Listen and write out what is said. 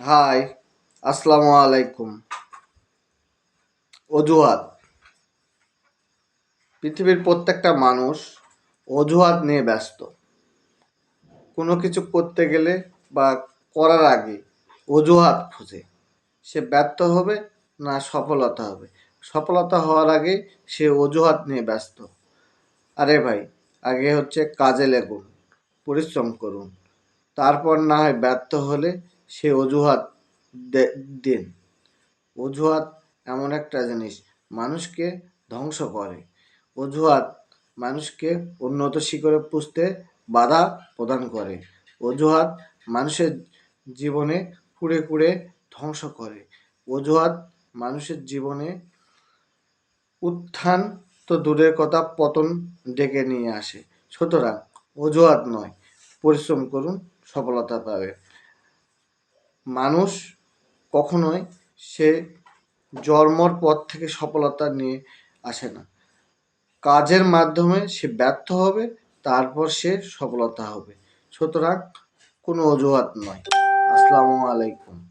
High আসসালামু আলাইকুম অজুহাত। পৃথিবীর প্রত্যেকটা মানুষ অজুহাত নিয়ে ব্যস্ত। কোনো কিছু করতে গেলে বা করার আগে অজুহাত খুঁজে। সে ব্যর্থ হবে না সফলতা হবে। সফলতা হওয়ার আগে সে অজুহাত নিয়ে ব্যস্ত। আরে ভাই, আগে হচ্ছে কাজে লেগুন, পরিশ্রম করুন। তারপর না হয় ব্যর্থ হলে সে অজুহাত দিন। অজুহাত এমন একটা জিনিস, মানুষকে ধ্বংস করে। অজুহাত মানুষকে উন্নত শিখরে পুষতে বাধা প্রদান করে। অজুহাত মানুষের জীবনে কুড়ে কুড়ে ধ্বংস করে। অজুহাত মানুষের জীবনে উত্থান তো দূরের কথা পতন ডেকে নিয়ে আসে। সুতরাং অজুহাত নয়, পরিশ্রম করুন সফলতা পাবে। মানুষ কখনোই সে জন্মর পর থেকে সফলতা নিয়ে আসে না। কাজের মাধ্যমে সে ব্যর্থ হবে, তারপর সে সফলতা হবে। সুতরাং কোনো অজুহাত নয়। আসসালামু আলাইকুম।